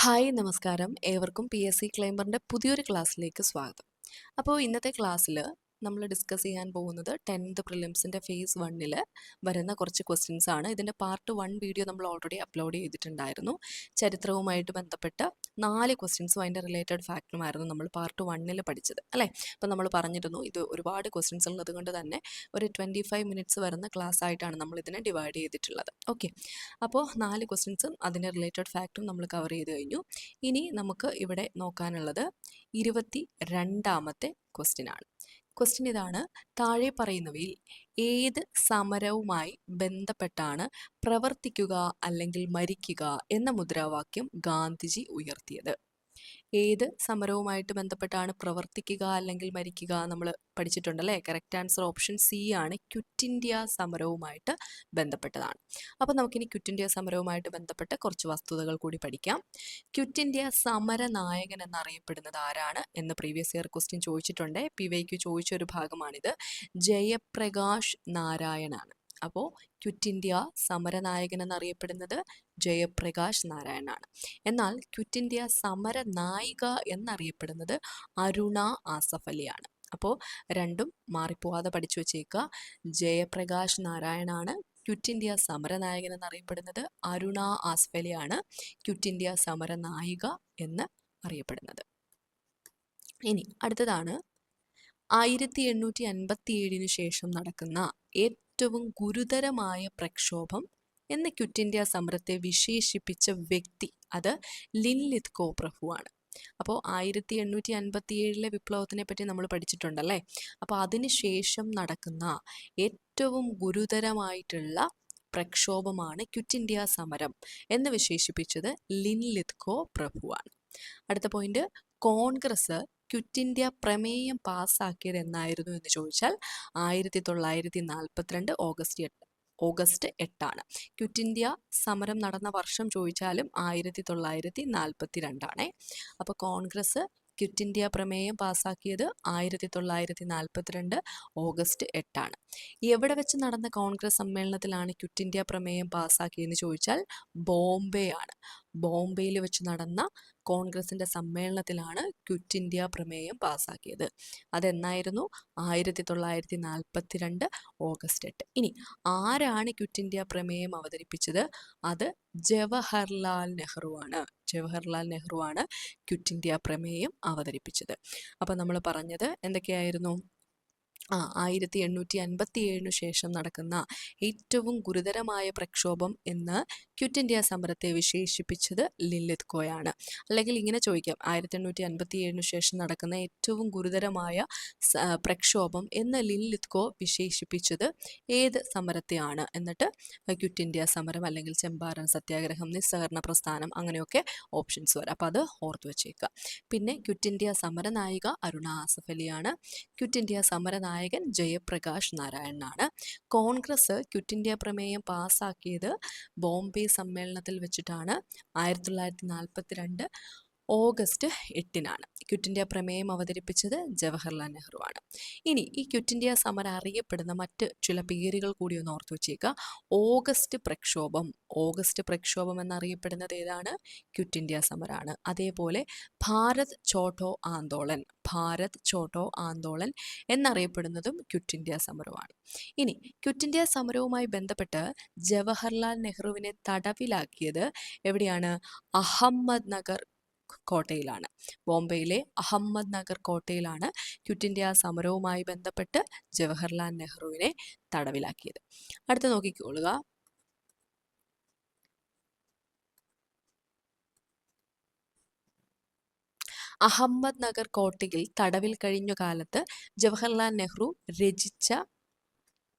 Hi നമസ്കാരം. ഏവർക്കും P S C ക്ലൈംബറിന്റെ പുതിയൊരു ക്ലാസ്സിലേക്ക് സ്വാഗതം. അപ്പോൾ ഇന്നത്തെ ക്ലാസ്സിൽ നമ്മൾ ഡിസ്കസ് ചെയ്യാൻ പോകുന്നത് ടെൻത്ത് പ്രിലിംസിന്റെ ഫേസ് വണ്ണിൽ വരുന്ന കുറച്ച് ക്വസ്റ്റ്യൻസ് ആണ്. ഇതിന്റെ പാർട്ട് വൺ വീഡിയോ നമ്മൾ ഓൾറെഡി അപ്ലോഡ് ചെയ്തിട്ടുണ്ടായിരുന്നു. ചരിത്രവുമായിട്ട് ബന്ധപ്പെട്ട നാല് ക്വസ്റ്റ്യൻസും അതിന്റെ റിലേറ്റഡ് ഫാക്ടറുമായിരുന്നു നമ്മൾ പാർട്ട് വണ്ണിൽ പഠിച്ചത്. അല്ലേ? അപ്പോൾ നമ്മൾ പറഞ്ഞിരുന്നു ഇത് ഒരുപാട് ക്വസ്റ്റ്യൻസ് ഉള്ളത് കൊണ്ട് തന്നെ ഒരു ട്വന്റി ഫൈവ് മിനിറ്റ്സ് വരുന്ന ക്ലാസ് ആയിട്ടാണ് നമ്മൾ ഇതിനെ ഡിവൈഡ് ചെയ്തിട്ടുള്ളത്. ഓക്കെ അപ്പോൾ നാല് ക്വസ്റ്റ്യൻസും അതിന്റെ റിലേറ്റഡ് ഫാക്ടറും നമ്മൾ കവർ ചെയ്ത് കഴിഞ്ഞു. ഇനി നമുക്ക് ഇവിടെ നോക്കാനുള്ളത് ഇരുപത്തി രണ്ടാമത്തെ ക്വസ്റ്റ്യൻ ആണ്. ക്വസ്റ്റ്യൻ ഇതാണ്. താഴെ പറയുന്നവയിൽ ഏത് സമരവുമായി ബന്ധപ്പെട്ടാണ് പ്രവർത്തിക്കുക അല്ലെങ്കിൽ മരിക്കുക എന്ന മുദ്രാവാക്യം ഗാന്ധിജി ഉയർത്തിയത്? ഏത് സമരവുമായിട്ട് ബന്ധപ്പെട്ടാണ് പ്രവർത്തിക്കുക അല്ലെങ്കിൽ മരിക്കുക നമ്മൾ പഠിച്ചിട്ടുണ്ടല്ലേ? കറക്റ്റ് ആൻസർ ഓപ്ഷൻ സി ആണ്. ക്വിറ്റ് ഇന്ത്യ സമരവുമായിട്ട് ബന്ധപ്പെട്ടതാണ്. അപ്പോൾ നമുക്കിനി ക്വിറ്റ് ഇന്ത്യ സമരവുമായിട്ട് ബന്ധപ്പെട്ട കുറച്ച് വസ്തുതകൾ കൂടി പഠിക്കാം. ക്വിറ്റ് ഇന്ത്യ സമര നായകൻ എന്നറിയപ്പെടുന്നത് ആരാണ് എന്ന് പ്രീവിയസ് ഇയർ ക്വസ്റ്റ്യൻ ചോദിച്ചിട്ടുണ്ട്. പി വൈക്ക് ചോദിച്ച ഒരു ഭാഗമാണിത്. ജയപ്രകാശ് നാരായണാണ്. അപ്പോൾ ക്വിറ്റ് ഇന്ത്യ സമരനായകൻ എന്നറിയപ്പെടുന്നത് ജയപ്രകാശ് നാരായണാണ്. എന്നാൽ ക്വിറ്റ് ഇന്ത്യ സമര നായിക എന്നറിയപ്പെടുന്നത് അരുണ ആസഫ് അലിയാണ് അപ്പോൾ രണ്ടും മാറിപ്പോവാതെ പഠിച്ചു വച്ചേക്കുക ജയപ്രകാശ് നാരായണാണ് ക്വിറ്റ് ഇന്ത്യ സമരനായകൻ എന്നറിയപ്പെടുന്നത് അരുണ ആസ്ഫലിയാണ് ക്യുറ്റ് ഇന്ത്യ സമര നായിക എന്ന് അറിയപ്പെടുന്നത്. ഇനി അടുത്തതാണ്. ആയിരത്തി എണ്ണൂറ്റി അൻപത്തി ഏഴിന് ശേഷം നടക്കുന്ന ഏറ്റവും ഗുരുതരമായ പ്രക്ഷോഭം എന്ന ക്വിറ്റ് ഇന്ത്യ സമരത്തെ വിശേഷിപ്പിച്ച വ്യക്തി അത് ലിൻലിത് കോ പ്രഭുവാണ് അപ്പോൾ ആയിരത്തി എണ്ണൂറ്റി അൻപത്തി ഏഴിലെ വിപ്ലവത്തിനെ പറ്റി നമ്മൾ പഠിച്ചിട്ടുണ്ടല്ലേ? അപ്പോൾ അതിനുശേഷം നടക്കുന്ന ഏറ്റവും ഗുരുതരമായിട്ടുള്ള പ്രക്ഷോഭമാണ് ക്വിറ്റ് ഇന്ത്യ സമരം എന്ന് വിശേഷിപ്പിച്ചത് ലിൻലിത് കോ പ്രഭുവാണ് അടുത്ത പോയിന്റ് കോൺഗ്രസ് ക്വിറ്റ് ഇന്ത്യ പ്രമേയം പാസ്സാക്കിയത് എന്നായിരുന്നു എന്ന് ചോദിച്ചാൽ ആയിരത്തി തൊള്ളായിരത്തി നാൽപ്പത്തിരണ്ട് ഓഗസ്റ്റ് എട്ട് ഓഗസ്റ്റ് എട്ടാണ്. ക്വിറ്റ് ഇന്ത്യ സമരം നടന്ന വർഷം ചോദിച്ചാലും ആയിരത്തി തൊള്ളായിരത്തി നാൽപ്പത്തി രണ്ടാണേ അപ്പോൾ കോൺഗ്രസ് ക്വിറ്റ് ഇന്ത്യ പ്രമേയം പാസാക്കിയത് ആയിരത്തി തൊള്ളായിരത്തി നാൽപ്പത്തിരണ്ട് ഓഗസ്റ്റ് എട്ടാണ്. എവിടെ വെച്ച് നടന്ന കോൺഗ്രസ് സമ്മേളനത്തിലാണ് ക്വിറ്റ് ഇന്ത്യ പ്രമേയം പാസ്സാക്കിയതെന്ന് ചോദിച്ചാൽ ബോംബെ ആണ്. ബോംബെയിൽ വെച്ച് നടന്ന കോൺഗ്രസിന്റെ സമ്മേളനത്തിലാണ് ക്വിറ്റ് ഇന്ത്യ പ്രമേയം പാസാക്കിയത്. അതെന്നായിരുന്നു? ആയിരത്തി തൊള്ളായിരത്തി നാൽപ്പത്തി രണ്ട് ഓഗസ്റ്റ് എട്ട്. ഇനി ആരാണ് ക്വിറ്റ് ഇന്ത്യ പ്രമേയം അവതരിപ്പിച്ചത്? അത് ജവഹർലാൽ നെഹ്റു ആണ് ജവഹർലാൽ നെഹ്റുവാണ് ക്വിറ്റ് ഇന്ത്യ പ്രമേയം അവതരിപ്പിച്ചത്. അപ്പോൾ നമ്മൾ പറഞ്ഞത് എന്തൊക്കെയായിരുന്നു? ആയിരത്തി എണ്ണൂറ്റി അൻപത്തി ഏഴിനു ശേഷം നടക്കുന്ന ഏറ്റവും ഗുരുതരമായ പ്രക്ഷോഭം എന്ന് ക്വിറ്റ് ഇന്ത്യ സമരത്തെ വിശേഷിപ്പിച്ചത് ലില്ലിത് കോയാണ്. അല്ലെങ്കിൽ ഇങ്ങനെ ചോദിക്കാം ആയിരത്തി എണ്ണൂറ്റി അൻപത്തി ഏഴിനു ശേഷം നടക്കുന്ന ഏറ്റവും ഗുരുതരമായ പ്രക്ഷോഭം എന്ന് ലില്ലിത് കോ വിശേഷിപ്പിച്ചത് ഏത് സമരത്തെയാണ്? എന്നിട്ട് ക്വിറ്റ് ഇന്ത്യ സമരം അല്ലെങ്കിൽ ചെമ്പാരൻ സത്യാഗ്രഹം നിസ്സഹകരണ പ്രസ്ഥാനം അങ്ങനെയൊക്കെ ഓപ്ഷൻസ് വരാം. അപ്പോൾ അത് ഓർത്തു വച്ചേക്കുക പിന്നെ ക്വിറ്റ് ഇന്ത്യ സമരനായിക അരുണ ആസഫലിയാണ് ക്വിറ്റ് ഇന്ത്യ സമരനായിക നായകൻ ജയപ്രകാശ് നാരായണനാണ്. കോൺഗ്രസ് ക്വിറ്റ് ഇന്ത്യ പ്രമേയം പാസ്സാക്കിയത് ബോംബെ സമ്മേളനത്തിൽ വെച്ചിട്ടാണ്. ആയിരത്തി തൊള്ളായിരത്തി നാൽപ്പത്തി രണ്ട് ഓഗസ്റ്റ് എട്ടിനാണ്. ക്വിറ്റ് ഇന്ത്യ പ്രമേയം അവതരിപ്പിച്ചത് ജവഹർലാൽ നെഹ്റു ആണ്. ഇനി ഈ ക്വിറ്റ് ഇന്ത്യ സമരം അറിയപ്പെടുന്ന മറ്റ് ചില പേരുകൾ കൂടി ഒന്ന് ഓർത്തു വെച്ചേക്കുക ഓഗസ്റ്റ് പ്രക്ഷോഭം. ഓഗസ്റ്റ് പ്രക്ഷോഭം എന്നറിയപ്പെടുന്നത് ഏതാണ്? ക്വിറ്റ് ഇന്ത്യ സമരമാണ് അതേപോലെ ഭാരത് ചോട്ടോ ആന്തോളൻ ഭാരത് ചോട്ടോ ആന്തോളൻ എന്നറിയപ്പെടുന്നതും ക്വിറ്റ് ഇന്ത്യ സമരമാണ് ഇനി ക്വിറ്റ് ഇന്ത്യ സമരവുമായി ബന്ധപ്പെട്ട് ജവഹർലാൽ നെഹ്റുവിനെ തടവിലാക്കിയത് എവിടെയാണ്? അഹമ്മദ് നഗർ കോട്ടയിലാണ്. ബോംബെയിലെ അഹമ്മദ് നഗർ കോട്ടയിലാണ് ക്വിറ്റ് ഇന്ത്യ സമരവുമായി ബന്ധപ്പെട്ട് ജവഹർലാൽ നെഹ്റുവിനെ തടവിലാക്കിയത്. അടുത്ത നോക്കിക്കൊള്ളുക അഹമ്മദ് നഗർ കോട്ടയിൽ തടവിൽ കഴിഞ്ഞ കാലത്ത് ജവഹർലാൽ നെഹ്റു രചിച്ച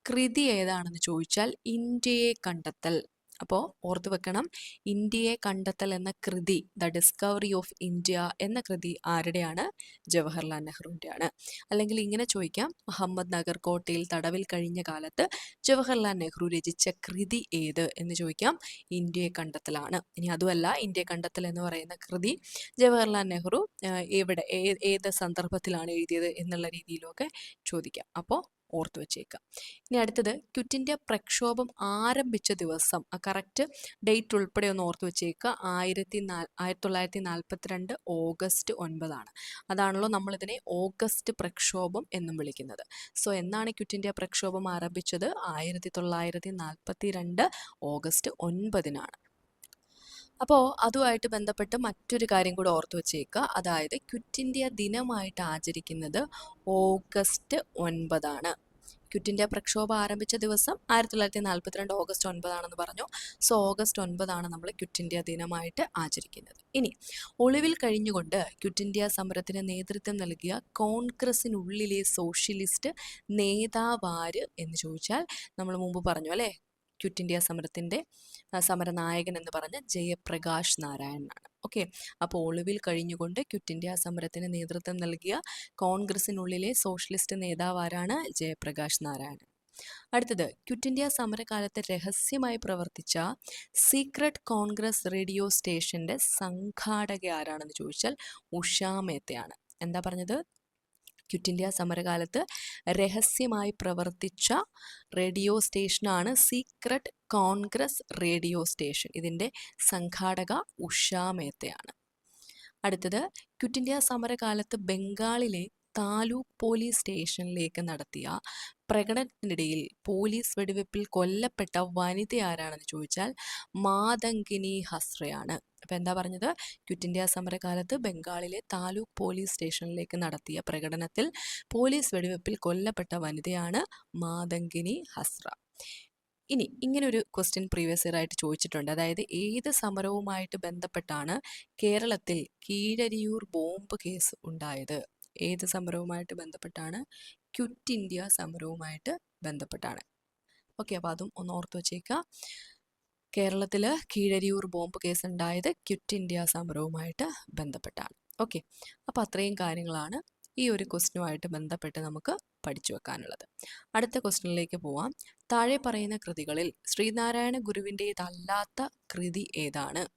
കൃതി ഏതാണെന്ന് ചോദിച്ചാൽ ഇന്ത്യയെ കണ്ടെത്തൽ. അപ്പോൾ ഓർത്ത് വെക്കണം. ഇന്ത്യയെ കണ്ടെത്തൽ എന്ന കൃതി ദ ഡിസ്കവറി ഓഫ് ഇന്ത്യ എന്ന കൃതി ആരുടെയാണ്? ജവഹർലാൽ നെഹ്റുവിന്റെയാണ്. അല്ലെങ്കിൽ ഇങ്ങനെ ചോദിക്കാം. മുഹമ്മദ് നഗർ കോട്ടയിൽ തടവിൽ കഴിഞ്ഞ കാലത്ത് ജവഹർലാൽ നെഹ്റു രചിച്ച കൃതി ഏത് എന്ന് ചോദിക്കാം. ഇന്ത്യയെ കണ്ടെത്തലാണ്. ഇനി അതുമല്ല ഇന്ത്യയെ കണ്ടെത്തൽ എന്ന് പറയുന്ന കൃതി ജവഹർലാൽ നെഹ്റു എവിടെ ഏത് സന്ദർഭത്തിലാണ് എഴുതിയത് എന്നുള്ള രീതിയിലൊക്കെ ചോദിക്കാം. അപ്പോൾ ഓർത്തു വെച്ചേക്കുക ഇനി അടുത്തത് ക്വിറ്റിന്റെ പ്രക്ഷോഭം ആരംഭിച്ച ദിവസം ആ കറക്റ്റ് ഡേറ്റ് ഉൾപ്പെടെ ഒന്ന് ഓർത്തു വെച്ചേക്കുക ആയിരത്തി നാ ആയിരത്തി തൊള്ളായിരത്തി നാൽപ്പത്തിരണ്ട് ഓഗസ്റ്റ് ഒൻപതാണ്. അതാണല്ലോ നമ്മളിതിനെ ഓഗസ്റ്റ് പ്രക്ഷോഭം എന്നും വിളിക്കുന്നത്. സോ എന്നാണ് ക്വിറ്റിന്റെ പ്രക്ഷോഭം ആരംഭിച്ചത്? ആയിരത്തി തൊള്ളായിരത്തി നാൽപ്പത്തി രണ്ട് ഓഗസ്റ്റ് ഒൻപതിനാണ്. അപ്പോൾ അതുമായിട്ട് ബന്ധപ്പെട്ട് മറ്റൊരു കാര്യം കൂടെ ഓർത്തു വെച്ചേക്കുക. അതായത് ക്വിറ്റ് ഇന്ത്യ ദിനമായിട്ട് ആചരിക്കുന്നത് ഓഗസ്റ്റ് ഒൻപതാണ്. ക്വിറ്റ് ഇന്ത്യ പ്രക്ഷോഭം ആരംഭിച്ച ദിവസം ആയിരത്തി തൊള്ളായിരത്തി നാൽപ്പത്തിരണ്ട് ഓഗസ്റ്റ് ഒൻപതാണെന്ന് പറഞ്ഞു. സോ ഓഗസ്റ്റ് ഒൻപതാണ് നമ്മൾ ക്വിറ്റ് ഇന്ത്യ ദിനമായിട്ട് ആചരിക്കുന്നത്. ഇനി ഒളിവിൽ കഴിഞ്ഞുകൊണ്ട് ക്വിറ്റ് ഇന്ത്യ സമരത്തിന് നേതൃത്വം നൽകിയ കോൺഗ്രസിനുള്ളിലെ സോഷ്യലിസ്റ്റ് നേതാവാര് എന്ന് ചോദിച്ചാൽ നമ്മൾ മുമ്പ് പറഞ്ഞു അല്ലേ? ക്വിറ്റ് ഇന്ത്യ സമരത്തിന്റെ സമരനായകൻ എന്ന് പറഞ്ഞ ജയപ്രകാശ് നാരായണനാണ്. ഓക്കെ? അപ്പോൾ ഒളിവിൽ കഴിഞ്ഞുകൊണ്ട് ക്വിറ്റ് ഇന്ത്യ സമരത്തിന് നേതൃത്വം നൽകിയ കോൺഗ്രസിനുള്ളിലെ സോഷ്യലിസ്റ്റ് നേതാവാരാണ് ജയപ്രകാശ് നാരായണൻ. അടുത്തത് ക്വിറ്റ് ഇന്ത്യ സമരകാലത്ത് രഹസ്യമായി പ്രവർത്തിച്ച സീക്രട്ട് കോൺഗ്രസ് റേഡിയോ സ്റ്റേഷന്റെ സംഘാടക ആരാണെന്ന് ചോദിച്ചാൽ ഉഷാമേത്തയാണ് എന്താ പറഞ്ഞത്? ക്വിറ്റ് ഇന്ത്യ സമരകാലത്ത് രഹസ്യമായി പ്രവർത്തിച്ച റേഡിയോ സ്റ്റേഷനാണ് സീക്രട്ട് കോൺഗ്രസ് റേഡിയോ സ്റ്റേഷൻ. ഇതിന്റെ സംഘാടക ഉഷാ മേത്തയാണ്. അടുത്തത് ക്വിറ്റ് ഇന്ത്യ സമരകാലത്ത് ബംഗാളിലെ താലൂക്ക് പോലീസ് സ്റ്റേഷനിലേക്ക് നടത്തിയ പ്രകടനത്തിനിടയിൽ പോലീസ് വെടിവെപ്പിൽ കൊല്ലപ്പെട്ട വനിത ആരാണെന്ന് ചോദിച്ചാൽ മാതങ്കിനി ഹസ്രയാണ്. അപ്പോൾ എന്താ പറഞ്ഞത്? ക്വിറ്റ് ഇന്ത്യ സമരകാലത്ത് ബംഗാളിലെ താലൂക്ക് പോലീസ് സ്റ്റേഷനിലേക്ക് നടത്തിയ പ്രകടനത്തിൽ പോലീസ് വെടിവെപ്പിൽ കൊല്ലപ്പെട്ട വനിതയാണ് മാതങ്കിനി ഹസ്ര. ഇനി ഇങ്ങനൊരു ക്വസ്റ്റ്യൻ പ്രീവിയസ് ഇയർ ആയിട്ട് ചോദിച്ചിട്ടുണ്ട്. അതായത് ഏത് സമരവുമായിട്ട് ബന്ധപ്പെട്ടാണ് കേരളത്തിൽ കീഴരിയൂർ ബോംബ് കേസ് ഉണ്ടായത്? ഏത് സമരവുമായിട്ട് ബന്ധപ്പെട്ടാണ്? ക്വിറ്റ് ഇന്ത്യ സമരവുമായിട്ട് ബന്ധപ്പെട്ടാണ്. ഓക്കെ അപ്പോൾ അതും ഒന്ന് ഓർത്ത് വെച്ചേക്കുക കേരളത്തിൽ കീഴരിയൂർ ബോംബ് കേസ് ഉണ്ടായത് ക്വിറ്റ് ഇന്ത്യ സമരവുമായിട്ട് ബന്ധപ്പെട്ടാണ്. ഓക്കെ അപ്പോൾ അത്രയും കാര്യങ്ങളാണ് ഈ ഒരു ക്വസ്റ്റിനുമായിട്ട് ബന്ധപ്പെട്ട് നമുക്ക് പഠിച്ചു വെക്കാനുള്ളത്. അടുത്ത ക്വസ്റ്റ്യനിലേക്ക് പോവാം. താഴെ പറയുന്ന കൃതികളിൽ ശ്രീനാരായണ ഗുരുവിന്റേതല്ലാത്ത കൃതി ഏതാണ്?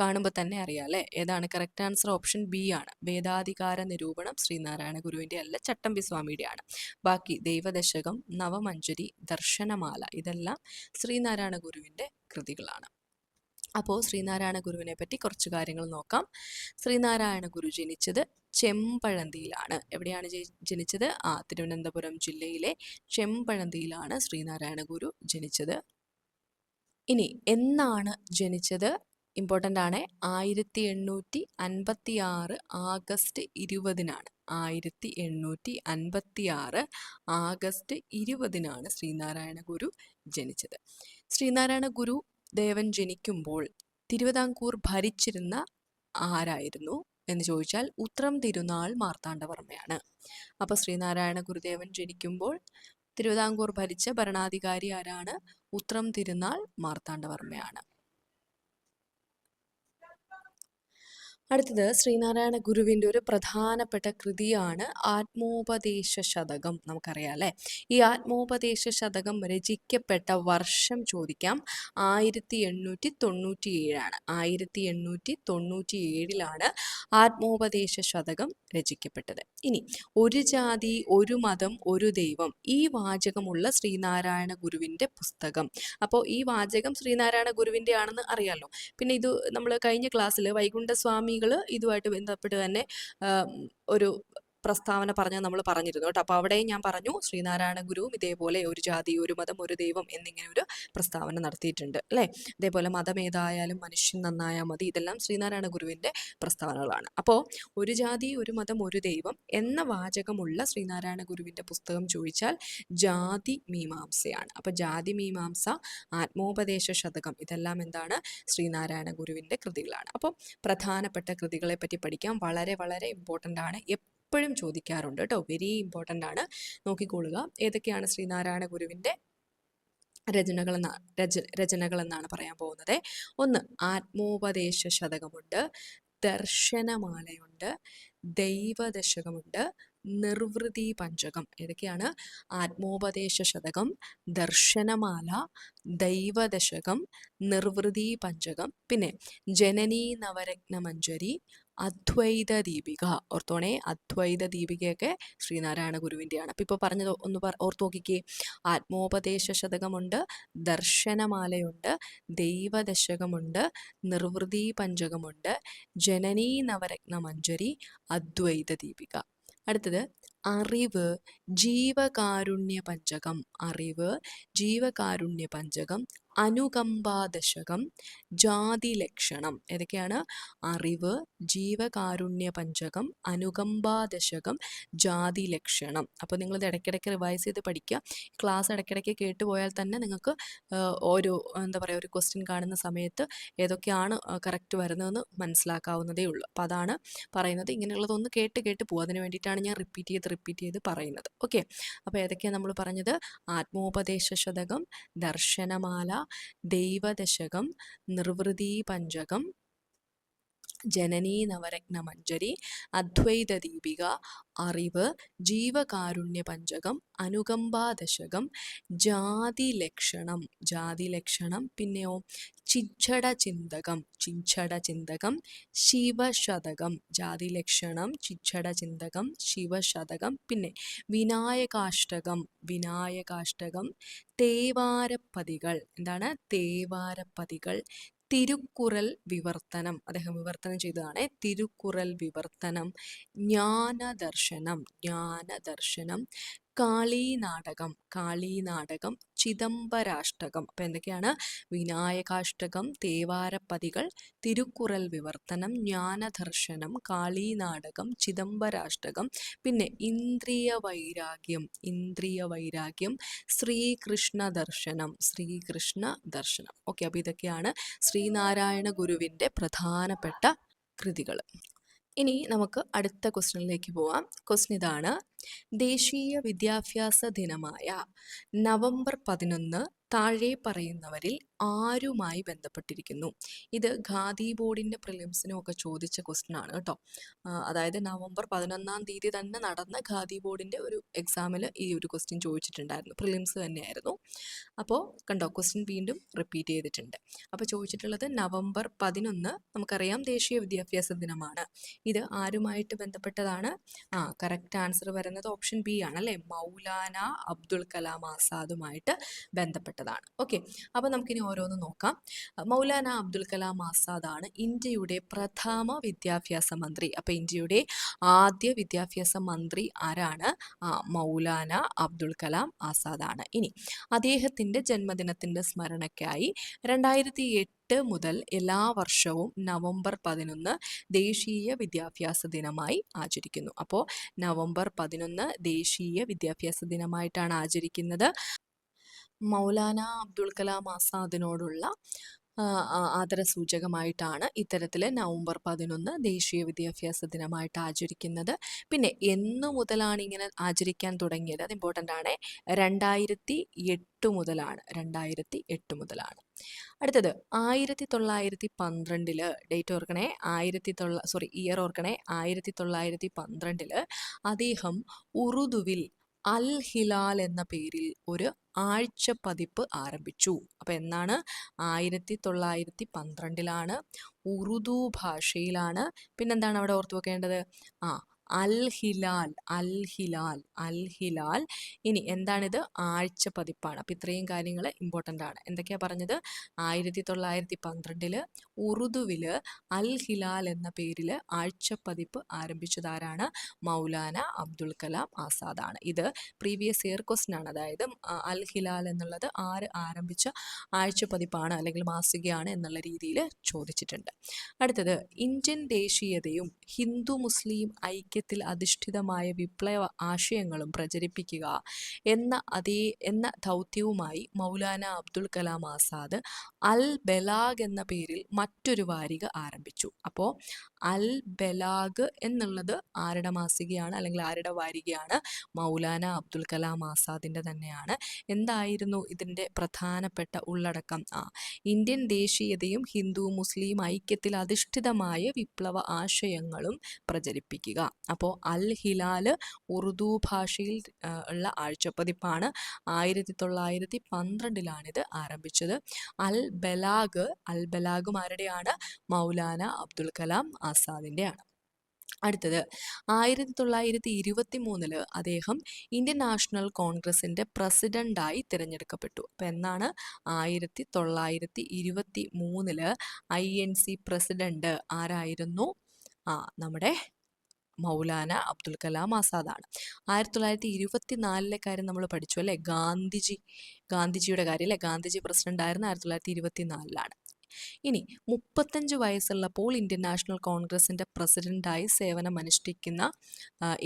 കാണുമ്പോൾ തന്നെ അറിയാം അല്ലേ? ഏതാണ്? കറക്റ്റ് ആൻസർ ഓപ്ഷൻ ബി ആണ്. വേദാധികാര നിരൂപണം ശ്രീനാരായണ ഗുരുവിന്റെ അല്ല ചട്ടമ്പി സ്വാമിയുടെയാണ്. ബാക്കി ദൈവദശകം നവമഞ്ജരി ദർശനമാല ഇതെല്ലാം ശ്രീനാരായണ ഗുരുവിന്റെ കൃതികളാണ്. അപ്പോൾ ശ്രീനാരായണ ഗുരുവിനെ പറ്റി കുറച്ച് കാര്യങ്ങൾ നോക്കാം. ശ്രീനാരായണ ഗുരു ജനിച്ചത് ചെമ്പഴന്തിയിലാണ്. എവിടെയാണ് ജനിച്ചത്? ആ തിരുവനന്തപുരം ജില്ലയിലെ ചെമ്പഴന്തിയിലാണ് ശ്രീനാരായണ ഗുരു ജനിച്ചത്. ഇനി എന്നാണ് ജനിച്ചത്? ഇമ്പോർട്ടന്റ് ആണ്. ആയിരത്തി എണ്ണൂറ്റി അൻപത്തി ആറ് ആഗസ്റ്റ് ഇരുപതിനാണ്. ആയിരത്തി എണ്ണൂറ്റി അൻപത്തി ആറ് ആഗസ്റ്റ് ഇരുപതിനാണ് ശ്രീനാരായണ ഗുരു ജനിച്ചത്. ശ്രീനാരായണ ഗുരു ദേവൻ ജനിക്കുമ്പോൾ തിരുവിതാംകൂർ ഭരിച്ചിരുന്ന ആരായിരുന്നു എന്ന് ചോദിച്ചാൽ ഉത്രം തിരുനാൾ മാർത്താണ്ഡവർമ്മയാണ്. അപ്പോൾ ശ്രീനാരായണ ഗുരുദേവൻ ജനിക്കുമ്പോൾ തിരുവിതാംകൂർ ഭരിച്ച ഭരണാധികാരി ആരാണ്? ഉത്രം തിരുനാൾ മാർത്താണ്ഡവർമ്മയാണ്. അടുത്തത് ശ്രീനാരായണ ഗുരുവിന്റെ ഒരു പ്രധാനപ്പെട്ട കൃതിയാണ് ആത്മോപദേശ ശതകം നമുക്കറിയാം അല്ലേ? ഈ ആത്മോപദേശ ശതകം രചിക്കപ്പെട്ട വർഷം ചോദിക്കാം. ആയിരത്തി എണ്ണൂറ്റി തൊണ്ണൂറ്റി ഏഴാണ് ആയിരത്തി എണ്ണൂറ്റി തൊണ്ണൂറ്റി ഏഴിലാണ് ആത്മോപദേശ ശതകം രചിക്കപ്പെട്ടത്. ഇനി ഒരു ജാതി ഒരു മതം ഒരു ദൈവം ഈ വാചകമുള്ള ശ്രീനാരായണ ഗുരുവിന്റെ പുസ്തകം. അപ്പോൾ ഈ വാചകം ശ്രീനാരായണ ഗുരുവിന്റെ ആണെന്ന് അറിയാമല്ലോ പിന്നെ ഇത് നമ്മൾ കഴിഞ്ഞ ക്ലാസ്സിൽ വൈകുണ്ഠസ്വാമികൾ ഇതുമായിട്ട് ബന്ധപ്പെട്ട് തന്നെ ഒരു പ്രസ്താവന പറഞ്ഞ നമ്മൾ പറഞ്ഞിരുന്നു കേട്ടോ. അപ്പോൾ അവിടെയും ഞാൻ പറഞ്ഞു ശ്രീനാരായണ ഗുരുവും ഇതേപോലെ ഒരു ജാതി ഒരു മതം ഒരു ദൈവം എന്നിങ്ങനെ ഒരു പ്രസ്താവന നടത്തിയിട്ടുണ്ട് അല്ലേ? അതേപോലെ മതം ഏതായാലും മനുഷ്യൻ നന്നായാൽ മതി. ഇതെല്ലാം ശ്രീനാരായണ ഗുരുവിന്റെ പ്രസ്താവനകളാണ്. അപ്പോൾ ഒരു ജാതി ഒരു മതം ഒരു ദൈവം എന്ന വാചകമുള്ള ശ്രീനാരായണ ഗുരുവിന്റെ പുസ്തകം ചോദിച്ചാൽ ജാതി മീമാംസയാണ്. അപ്പോൾ ജാതി മീമാംസ ആത്മോപദേശ ശതകം ഇതെല്ലാം എന്താണ്? ശ്രീനാരായണ ഗുരുവിന്റെ കൃതികളാണ്. അപ്പോൾ പ്രധാനപ്പെട്ട കൃതികളെ പറ്റി പഠിക്കാം. വളരെ വളരെ ഇമ്പോർട്ടന്റ് ആണ്. എപ്പോഴും ചോദിക്കാറുണ്ട് കേട്ടോ വെരി ഇമ്പോർട്ടന്റ് ആണ്. നോക്കിക്കൊള്ളുക ഏതൊക്കെയാണ് ശ്രീനാരായണ ഗുരുവിന്റെ രചനകൾ രച രചനകൾ എന്നാണ് പറയാൻ പോകുന്നത്. ഒന്ന് ആത്മോപദേശ ശതകമുണ്ട്. ദർശനമാലയുണ്ട്. ദൈവദശകമുണ്ട്. നിർവൃതി പഞ്ചകം. ഏതൊക്കെയാണ്? ആത്മോപദേശ ശതകം ദർശനമാല ദൈവദശകം നിർവൃതി പഞ്ചകം. പിന്നെ ജനനീ നവരത്ന മഞ്ജരി അദ്വൈത ദീപിക. ഓർത്തോണേ അദ്വൈത ദീപികയൊക്കെ ശ്രീനാരായണ ഗുരുവിന്റെയാണ് അപ്പോൾ ഇപ്പോൾ പറഞ്ഞത് ഒന്ന് പറ ഓർത്ത് നോക്കിക്കേ. ആത്മോപദേശ ശതകമുണ്ട് ദർശനമാലയുണ്ട് ദൈവദശകമുണ്ട് നിർവൃതി പഞ്ചകമുണ്ട് ജനനീ നവരത്ന മഞ്ജരി അദ്വൈത ദീപിക. അടുത്തത് അറിവ് ജീവകാരുണ്യ പഞ്ചകം. അറിവ് ജീവകാരുണ്യ പഞ്ചകം അനുകമ്പാദശകം ജാതി ലക്ഷണം ഏതൊക്കെയാണ്? അറിവ് ജീവകാരുണ്യ പഞ്ചകം അനുകമ്പാദശകം ജാതി ലക്ഷണം അപ്പോൾ നിങ്ങളിത് ഇടയ്ക്കിടയ്ക്ക് റിവൈസ് ചെയ്ത് പഠിക്കുക. ക്ലാസ് ഇടയ്ക്കിടയ്ക്ക് കേട്ട് പോയാൽ തന്നെ നിങ്ങൾക്ക് ഓരോ എന്താ പറയുക ഒരു ക്വസ്റ്റ്യൻ കാണുന്ന സമയത്ത് ഏതൊക്കെയാണ് കറക്റ്റ് വരുന്നതെന്ന് മനസ്സിലാക്കാവുന്നതേ ഉള്ളൂ. അപ്പോൾ അതാണ് പറയുന്നത്. ഇങ്ങനെയുള്ളതൊന്ന് കേട്ട് കേട്ട് പോകും അതിന് വേണ്ടിയിട്ടാണ് ഞാൻ റിപ്പീറ്റ് ചെയ്ത് റിപ്പീറ്റ് ചെയ്ത് പറയുന്നത്. ഓക്കെ അപ്പോൾ ഏതൊക്കെയാണ് നമ്മൾ പറഞ്ഞത്? ആത്മോപദേശ ശതകം ദർശനമാല ദൈവദശകം നിർവൃതി പഞ്ചകം ജനനീ നവരത്ന മഞ്ജരി അദ്വൈത ദീപിക അറിവ് ജീവകാരുണ്യ പഞ്ചകം അനുകമ്പാദശകം ജാതി ലക്ഷണം ജാതി ലക്ഷണം പിന്നെയോ ചിച്ചട ചിന്തകം ചിച്ചട ചിന്തകം ശിവശതകം ജാതി ലക്ഷണം ചിന്തകം ശിവശതകം പിന്നെ വിനായകാഷ്ടകം വിനായകാഷ്ടകം തേവാരപ്പതികൾ എന്താണ്? തേവാരപ്പതികൾ തിരുക്കുറൽ വിവർത്തനം അദ്ദേഹം വിവർത്തനം ചെയ്തതാണ്. തിരുക്കുറൽ വിവർത്തനം ജ്ഞാനദർശനം ജ്ഞാനദർശനം കാളീ നാടകം കാളീ നാടകം ചിദംബരാഷ്ടകം. അപ്പം എന്തൊക്കെയാണ്? വിനായകാഷ്ടകം തേവാരപ്പതികൾ തിരുക്കുറൽ വിവർത്തനം ജ്ഞാനദർശനം കാളീനാടകം ചിദംബരാഷ്ടകം പിന്നെ ഇന്ദ്രിയ വൈരാഗ്യം ഇന്ദ്രിയ വൈരാഗ്യം ശ്രീകൃഷ്ണ ദർശനം ശ്രീകൃഷ്ണ ദർശനം ഓക്കെ അപ്പോൾ ഇതൊക്കെയാണ് ശ്രീനാരായണ ഗുരുവിന്റെ പ്രധാനപ്പെട്ട കൃതികൾ. ഇനി നമുക്ക് അടുത്ത ക്വസ്റ്റ്യനിലേക്ക് പോവാം. ക്വസ്റ്റ്യൻ ഇതാണ് ദേശീയ വിദ്യാഭ്യാസ ദിനമായ നവംബർ പതിനൊന്ന് താഴെ പറയുന്നവരിൽ ആരുമായി ബന്ധപ്പെട്ടിരിക്കുന്നു? ഇത് ഖാദി ബോർഡിന്റെ പ്രിലിംസിനും ഒക്കെ ചോദിച്ച ക്വസ്റ്റ്യൻ ആണ് കേട്ടോ. അതായത് നവംബർ പതിനൊന്നാം തീയതി തന്നെ നടന്ന ഖാദി ബോർഡിന്റെ ഒരു എക്സാമിൽ ഈ ഒരു ക്വസ്റ്റ്യൻ ചോദിച്ചിട്ടുണ്ടായിരുന്നു. പ്രിലിംസ് തന്നെയായിരുന്നു. അപ്പോൾ കണ്ടോ ക്വസ്റ്റ്യൻ വീണ്ടും റിപ്പീറ്റ് ചെയ്തിട്ടുണ്ട്. അപ്പോൾ ചോദിച്ചിട്ടുള്ളത് നവംബർ പതിനൊന്ന് നമുക്കറിയാം ദേശീയ വിദ്യാഭ്യാസ ദിനമാണ്. ഇത് ആരുമായിട്ട് ബന്ധപ്പെട്ടതാണ്? ആ കറക്റ്റ് ആൻസർ വരുന്നത് ഓപ്ഷൻ ബി ആണ് അല്ലേ? മൗലാന അബ്ദുൾ കലാം ആസാദുമായിട്ട് ബന്ധപ്പെട്ടതാണ്. ഓക്കെ അപ്പോൾ നമുക്കിനി ഓരോന്ന് നോക്കാം. മൗലാന അബ്ദുൽ കലാം ആസാദാണ് ഇന്ത്യയുടെ പ്രഥമ വിദ്യാഭ്യാസ മന്ത്രി. അപ്പോൾ ഇന്ത്യയുടെ ആദ്യ വിദ്യാഭ്യാസ മന്ത്രി ആരാണ്? മൗലാന അബ്ദുൾ കലാം ആസാദാണ്. ഇനി അദ്ദേഹത്തിന്റെ ജന്മദിനത്തിന്റെ സ്മരണയ്ക്കായി രണ്ടായിരത്തി എട്ട് മുതൽ എല്ലാ വർഷവും നവംബർ പതിനൊന്ന് ദേശീയ വിദ്യാഭ്യാസ ദിനമായി ആചരിക്കുന്നു. അപ്പോൾ നവംബർ പതിനൊന്ന് ദേശീയ വിദ്യാഭ്യാസ ദിനമായിട്ടാണ് ആചരിക്കുന്നത്. മൗലാന അബ്ദുൾ കലാം ആസാദിനോടുള്ള ആദരസൂചകമായിട്ടാണ് ഇത്തരത്തിൽ നവംബർ പതിനൊന്ന് ദേശീയ വിദ്യാഭ്യാസ ദിനമായിട്ട് ആചരിക്കുന്നത്. പിന്നെ എന്നു മുതലാണ് ഇങ്ങനെ ആചരിക്കാൻ തുടങ്ങിയത്? അത് ഇമ്പോർട്ടന്റ് ആണ്. രണ്ടായിരത്തി എട്ട് മുതലാണ്. രണ്ടായിരത്തി എട്ട് മുതലാണ്. അടുത്തത് ആയിരത്തി തൊള്ളായിരത്തി പന്ത്രണ്ടിൽ ഡേറ്റ് ഓർക്കണേ. ആയിരത്തി തൊള്ള സോറി ഇയർ ഓർക്കണേ. ആയിരത്തി തൊള്ളായിരത്തി പന്ത്രണ്ടിൽ അദ്ദേഹം ഉറുദുവിൽ അൽ ഹിലാൽ എന്ന പേരിൽ ഒരു ആഴ്ച പതിപ്പ് ആരംഭിച്ചു. അപ്പോൾ എന്നാണ്? ആയിരത്തി തൊള്ളായിരത്തി പന്ത്രണ്ടിലാണ് ഉറുദു ഭാഷയിലാണ് പിന്നെന്താണ് അവിടെ ഓർത്തു വെക്കേണ്ടത് ആ അൽ ഹിലാൽ അൽ ഹിലാൽ അൽ ഹിലാൽ ഇനി എന്താണിത്? ആഴ്ച പതിപ്പാണ്. അപ്പോൾ ഇത്രയും കാര്യങ്ങൾ ഇമ്പോർട്ടന്റ് ആണ്. എന്തൊക്കെയാണ് പറഞ്ഞത്? ആയിരത്തി തൊള്ളായിരത്തി പന്ത്രണ്ടിൽ ഉറുദുവിൽ അൽ ഹിലാൽ എന്ന പേരിൽ ആഴ്ച പതിപ്പ് ആരംഭിച്ചതാരാണ്? മൗലാന അബ്ദുൽ കലാം ആസാദാണ്. ഇത് പ്രീവിയസ് ഇയർ ക്വസ്റ്റൻ ആണ്. അതായത് അൽ ഹിലാൽ എന്നുള്ളത് ആര് ആരംഭിച്ച ആഴ്ച പതിപ്പാണ് അല്ലെങ്കിൽ മാസികയാണ് എന്നുള്ള രീതിയിൽ ചോദിച്ചിട്ടുണ്ട്. അടുത്തത് ഇന്ത്യൻ ദേശീയതയും ഹിന്ദു മുസ്ലിം ഐക്യ ഐക്യത്തിൽ അധിഷ്ഠിതമായ വിപ്ലവ ആശയങ്ങളും പ്രചരിപ്പിക്കുക എന്ന അതേ എന്ന ദൗത്യവുമായി മൗലാന അബ്ദുൽ കലാം ആസാദ് അൽ ബലാഗ് എന്ന പേരിൽ മറ്റൊരു വാരിക ആരംഭിച്ചു. അപ്പോൾ അൽ ബലാഗ് എന്നുള്ളത് ആരുടെ മാസികയാണ് അല്ലെങ്കിൽ ആരുടെ വാരികയാണ്? മൗലാന അബ്ദുൽ കലാം ആസാദിന്റെ തന്നെയാണ്. എന്തായിരുന്നു ഇതിന്റെ പ്രധാനപ്പെട്ട ഉള്ളടക്കം? ആ ഇന്ത്യൻ ദേശീയതയും ഹിന്ദു മുസ്ലിം ഐക്യത്തിൽ അധിഷ്ഠിതമായ വിപ്ലവ ആശയങ്ങളും പ്രചരിപ്പിക്കുക. അപ്പോൾ അൽ ഹിലാൽ ഉറുദു ഭാഷയിൽ ഉള്ള ആഴ്ചപ്പതിപ്പാണ് ആയിരത്തി തൊള്ളായിരത്തി പന്ത്രണ്ടിലാണിത് ആരംഭിച്ചത്. അൽ ബലാഗ് അൽ ബലാഗും ആരുടെയാണ് മൗലാന അബ്ദുൽ കലാം ആസാദിന്റെയാണ് അടുത്തത് ആയിരത്തി തൊള്ളായിരത്തി ഇരുപത്തി മൂന്നിൽ അദ്ദേഹം ഇന്ത്യൻ നാഷണൽ കോൺഗ്രസിന്റെ പ്രസിഡന്റായി തിരഞ്ഞെടുക്കപ്പെട്ടു. അപ്പം എന്നാണ് ആയിരത്തി തൊള്ളായിരത്തി ഇരുപത്തി മൂന്നിൽ ഐ എൻ സി പ്രസിഡന്റ് ആരായിരുന്നു? ആ നമ്മുടെ മൗലാന അബ്ദുൽ കലാം ആസാദാണ്. ആയിരത്തി തൊള്ളായിരത്തി ഇരുപത്തി നാലിലെ കാര്യം നമ്മൾ പഠിച്ചു അല്ലേ? ഗാന്ധിജി ഗാന്ധിജിയുടെ കാര്യം അല്ലേ? ഗാന്ധിജി പ്രസിഡന്റ് ആയിരുന്നു ആയിരത്തി തൊള്ളായിരത്തി ഇരുപത്തി നാലിലാണ് ഇനി മുപ്പത്തഞ്ച് വയസ്സുള്ളപ്പോൾ ഇന്ത്യൻ നാഷണൽ കോൺഗ്രസിന്റെ പ്രസിഡന്റായി സേവനമനുഷ്ഠിക്കുന്ന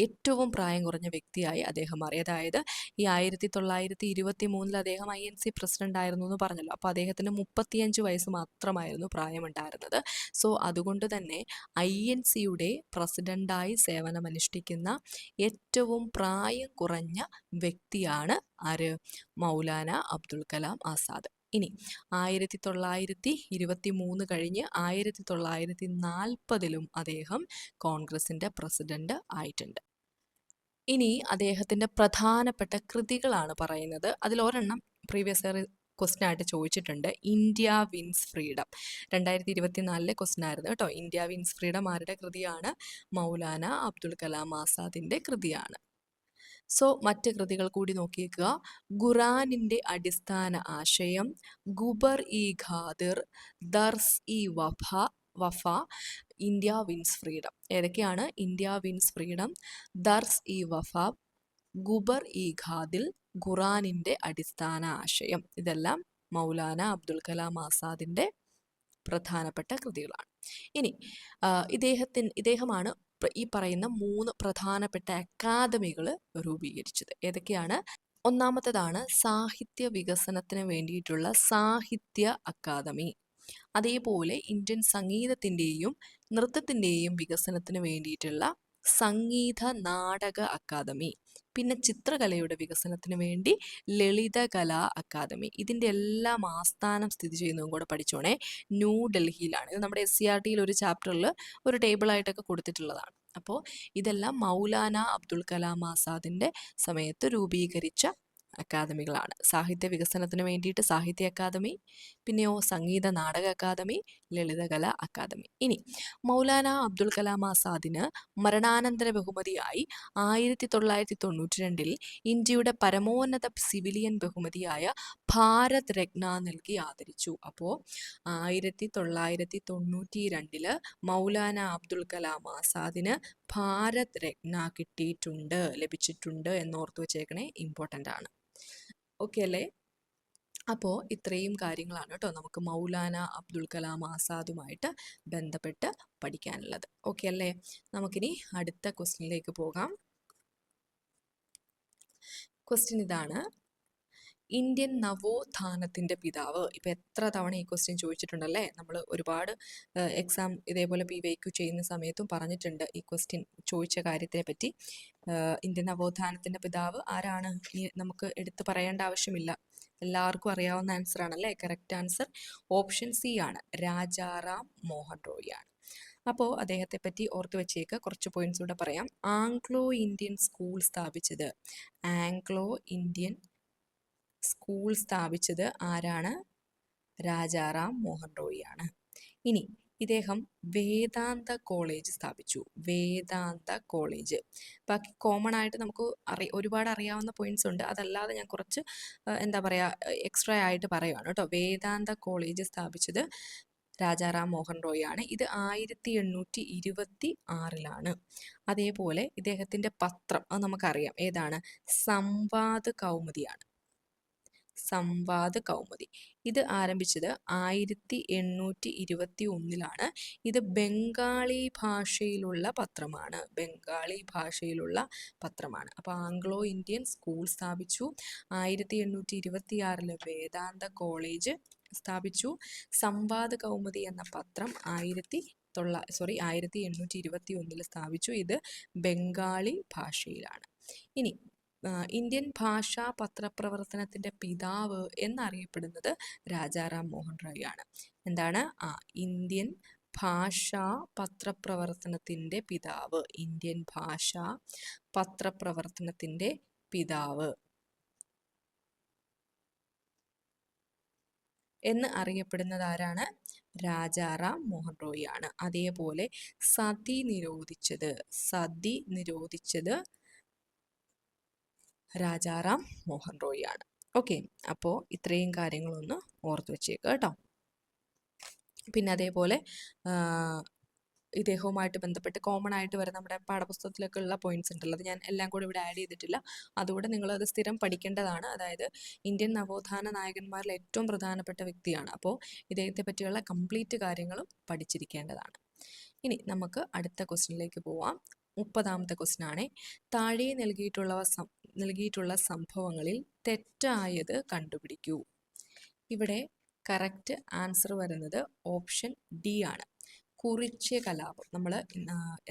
ഏറ്റവും പ്രായം കുറഞ്ഞ വ്യക്തിയായി അദ്ദേഹം മാറി. അതായത് ഈ ആയിരത്തി തൊള്ളായിരത്തി ഇരുപത്തി മൂന്നിൽ അദ്ദേഹം ഐ എൻ സി പ്രസിഡന്റ് ആയിരുന്നു എന്ന് പറഞ്ഞല്ലോ. അപ്പോൾ അദ്ദേഹത്തിന് മുപ്പത്തിയഞ്ച് വയസ്സ് മാത്രമായിരുന്നു പ്രായമുണ്ടായിരുന്നത്. സോ അതുകൊണ്ട് തന്നെ ഐ എൻ സിയുടെ പ്രസിഡന്റായി സേവനമനുഷ്ഠിക്കുന്ന ഏറ്റവും പ്രായം കുറഞ്ഞ വ്യക്തിയാണ് ആര്? മൗലാന അബ്ദുൽ കലാം ആസാദ്. ഇനി ആയിരത്തി തൊള്ളായിരത്തി ഇരുപത്തി മൂന്ന് കഴിഞ്ഞ് ആയിരത്തി തൊള്ളായിരത്തി നാൽപ്പതിലും അദ്ദേഹം കോൺഗ്രസിന്റെ പ്രസിഡന്റ് ആയിട്ടുണ്ട്. ഇനി അദ്ദേഹത്തിന്റെ പ്രധാനപ്പെട്ട കൃതികളാണ് പറയുന്നത്. അതിൽ ഒരെണ്ണം പ്രീവിയസ് ഇയർ ക്വസ്റ്റൻ ആയിട്ട് ചോദിച്ചിട്ടുണ്ട്. ഇന്ത്യ വിൻസ് ഫ്രീഡം രണ്ടായിരത്തി ഇരുപത്തിനാലിലെ ക്വസ്റ്റൻ ആയിരുന്നു കേട്ടോ. ഇന്ത്യ വിൻസ് ഫ്രീഡം ആരുടെ കൃതിയാണ്? മൗലാന അബ്ദുൽ കലാം ആസാദിന്റെ കൃതിയാണ്. സോ മറ്റ് കൃതികൾ കൂടി നോക്കിയേക്കുക. ഖുറാനിന്റെ അടിസ്ഥാന ആശയം Ghubar e Khatir Dars e Wafa Wafa India wins freedom. ഏതൊക്കെയാണ്? India wins freedom Dars e Wafa Ghubar e Khatir ഖുറാനിന്റെ അടിസ്ഥാന ആശയം. ഇതെല്ലാം മൗലാന അബ്ദുൽ കലാം ആസാദിന്റെ പ്രധാനപ്പെട്ട കൃതികളാണ്. ഇനി ഇദ്ദേഹത്തിന് ഇദ്ദേഹമാണ് ഈ പറയുന്ന മൂന്ന് പ്രധാനപ്പെട്ട അക്കാദമികൾ രൂപീകരിച്ചത്. ഏതൊക്കെയാണ്? ഒന്നാമത്തേതാണ് സാഹിത്യ വികസനത്തിന് വേണ്ടിയിട്ടുള്ള സാഹിത്യ അക്കാദമി. അതേപോലെ ഇന്ത്യൻ സംഗീതത്തിന്റെയും നൃത്തത്തിന്റെയും വികസനത്തിന് വേണ്ടിയിട്ടുള്ള സംഗീത നാടക അക്കാദമി പിന്നെ ചിത്രകലയുടെ വികസനത്തിന് വേണ്ടി ലളിതകലാ അക്കാദമി. ഇതിന്റെ എല്ലാം ആസ്ഥാനം സ്ഥിതി ചെയ്യുന്നതും കൂടെ പഠിച്ചോണേ ന്യൂ ഡൽഹിയിലാണ്. ഇത് നമ്മുടെ എസ് സി ആർ ടിയിൽ ഒരു ചാപ്റ്ററിൽ ഒരു ടേബിളായിട്ടൊക്കെ കൊടുത്തിട്ടുള്ളതാണ്. അപ്പോൾ ഇതെല്ലാം മൗലാന അബ്ദുൽ കലാം ആസാദിന്റെ സമയത്ത് രൂപീകരിച്ച അക്കാദമികളാണ്. സാഹിത്യ വികസനത്തിന് വേണ്ടിയിട്ട് സാഹിത്യ അക്കാദമി പിന്നെയോ സംഗീത നാടക അക്കാദമി ലളിതകല അക്കാദമി. ഇനി മൗലാന അബ്ദുൽ കലാം ആസാദിന് മരണാനന്തര ബഹുമതിയായി ആയിരത്തി തൊള്ളായിരത്തി തൊണ്ണൂറ്റി രണ്ടിൽ ഇന്ത്യയുടെ പരമോന്നത സിവിലിയൻ ബഹുമതിയായ ഭാരത് രത്ന നൽകി ആദരിച്ചു. അപ്പോൾ ആയിരത്തി തൊള്ളായിരത്തി തൊണ്ണൂറ്റി രണ്ടിൽ മൗലാന അബ്ദുൽ കലാം ആസാദിന് ഭാരത് രത്ന കിട്ടിയിട്ടുണ്ട് ലഭിച്ചിട്ടുണ്ട് എന്നോർത്ത് വെച്ചേക്കണേ ഇമ്പോർട്ടന്റ് ആണ്. ഓക്കെ അല്ലേ? അപ്പോൾ ഇത്രയും കാര്യങ്ങളാണ് കേട്ടോ നമുക്ക് മൗലാന അബ്ദുൽ കലാം ആസാദുമായിട്ട് ബന്ധപ്പെട്ട് പഠിക്കാനുള്ളത്. ഓക്കെ അല്ലേ? നമുക്കിനി അടുത്ത ക്വസ്റ്റ്യനിലേക്ക് പോകാം. ക്വസ്റ്റ്യൻ ഇതാണ് ഇന്ത്യൻ നവോത്ഥാനത്തിന്റെ പിതാവ്. ഇപ്പം എത്ര തവണ ഈ ക്വസ്റ്റ്യൻ ചോദിച്ചിട്ടുണ്ടല്ലേ? നമ്മൾ ഒരുപാട് എക്സാം ഇതേപോലെ പി വൈക്യു ചെയ്യുന്ന സമയത്തും പറഞ്ഞിട്ടുണ്ട് ഈ ക്വസ്റ്റ്യൻ ചോദിച്ച കാര്യത്തിനെ പറ്റി. ഇന്ത്യൻ നവോത്ഥാനത്തിന്റെ പിതാവ് ആരാണ്? നമുക്ക് എടുത്തു പറയേണ്ട ആവശ്യമില്ല. എല്ലാവർക്കും അറിയാവുന്ന ആൻസർ ആണല്ലേ? കറക്റ്റ് ആൻസർ ഓപ്ഷൻ സി ആണ്. രാജാറാം മോഹൻ റോയ് ആണ്. അപ്പോൾ അദ്ദേഹത്തെ പറ്റി ഓർത്ത് വെച്ചേക്ക്. കുറച്ച് പോയിന്റ്സ് കൂടെ പറയാം. ആംഗ്ലോ ഇന്ത്യൻ സ്കൂൾ സ്ഥാപിച്ചത്. ആംഗ്ലോ ഇന്ത്യൻ സ്കൂൾ സ്ഥാപിച്ചത് ആരാണ്? രാജാറാം മോഹൻ റോയിയാണ് ഇനി ഇദ്ദേഹം വേദാന്ത കോളേജ് സ്ഥാപിച്ചു. വേദാന്ത കോളേജ് ബാക്കി കോമൺ ആയിട്ട് നമുക്ക് അറി ഒരുപാട് അറിയാവുന്ന പോയിന്റ്സ് ഉണ്ട്. അതല്ലാതെ ഞാൻ കുറച്ച് എന്താ പറയുക എക്സ്ട്രാ ആയിട്ട് പറയുകയാണ് കേട്ടോ. വേദാന്ത കോളേജ് സ്ഥാപിച്ചത് രാജാറാം മോഹൻ റോയ് ആണ്. ഇത് ആയിരത്തി എണ്ണൂറ്റി ഇരുപത്തി ആറിലാണ് അതേപോലെ ഇദ്ദേഹത്തിന്റെ പത്രം അത് നമുക്കറിയാം. ഏതാണ്? സംവാദ് കൗമുദിയാണ്. സംവാദ കൗമുദി. ഇത് ആരംഭിച്ചത് ആയിരത്തി എണ്ണൂറ്റി ഇരുപത്തി ഒന്നിലാണ് ഇത് ബംഗാളി ഭാഷയിലുള്ള പത്രമാണ്. ബംഗാളി ഭാഷയിലുള്ള പത്രമാണ്. അപ്പോൾ ആംഗ്ലോ ഇന്ത്യൻ സ്കൂൾ സ്ഥാപിച്ചു. ആയിരത്തി എണ്ണൂറ്റി ഇരുപത്തി ആറിൽ വേദാന്ത കോളേജ് സ്ഥാപിച്ചു. സംവാദ കൗമുദി എന്ന പത്രം ആയിരത്തി തൊള്ള സോറി ആയിരത്തി എണ്ണൂറ്റി ഇരുപത്തി ഒന്നിൽ സ്ഥാപിച്ചു. ഇത് ബംഗാളി ഭാഷയിലാണ്. ഇനി ഇന്ത്യൻ ഭാഷാ പത്രപ്രവർത്തനത്തിന്റെ പിതാവ് എന്നറിയപ്പെടുന്നത് രാജാറാം മോഹൻ റോയ് ആണ്. എന്താണ്? ആ ഇന്ത്യൻ ഭാഷാ പത്രപ്രവർത്തനത്തിന്റെ പിതാവ്. ഇന്ത്യൻ ഭാഷാ പത്രപ്രവർത്തനത്തിന്റെ പിതാവ്. എന്ന് അറിയപ്പെടുന്നത് ആരാണ്? രാജാറാം മോഹൻ റോയ് ആണ്. അതേപോലെ സതി നിരോധിച്ചത്. സതി നിരോധിച്ചത് രാജാറാം മോഹൻ റോയിയാണ്. ഓക്കെ അപ്പോൾ ഇത്രയും കാര്യങ്ങളൊന്ന് ഓർത്ത് വെച്ചേക്കുക കേട്ടോ. പിന്നെ അതേപോലെ ഇദ്ദേഹവുമായിട്ട് ബന്ധപ്പെട്ട് കോമൺ ആയിട്ട് വരുന്ന നമ്മുടെ പാഠപുസ്തകത്തിലൊക്കെ ഉള്ള പോയിന്റ്സ് ഉണ്ടല്ലോ അത് ഞാൻ എല്ലാം കൂടി ഇവിടെ ആഡ് ചെയ്തിട്ടില്ല. അതുകൂടെ നിങ്ങൾ അത് സ്ഥിരം പഠിക്കേണ്ടതാണ്. അതായത് ഇന്ത്യൻ നവോത്ഥാന നായകന്മാരിൽ ഏറ്റവും പ്രധാനപ്പെട്ട വ്യക്തിയാണ്. അപ്പോൾ ഇദ്ദേഹത്തെ പറ്റിയുള്ള കംപ്ലീറ്റ് കാര്യങ്ങളും പഠിച്ചിരിക്കേണ്ടതാണ്. ഇനി നമുക്ക് അടുത്ത ക്വസ്റ്റിനിലേക്ക് പോവാം. മുപ്പതാമത്തെ ക്വസ്റ്റ്യൻ ആണ് താഴെ നൽകിയിട്ടുള്ളവ നൽകിയിട്ടുള്ള സംഭവങ്ങളിൽ തെറ്റായത് കണ്ടുപിടിക്കൂ. ഇവിടെ കറക്റ്റ് ആൻസർ വരുന്നത് ഓപ്ഷൻ ഡി ആണ്. കുറിച്യ കലാപം. നമ്മൾ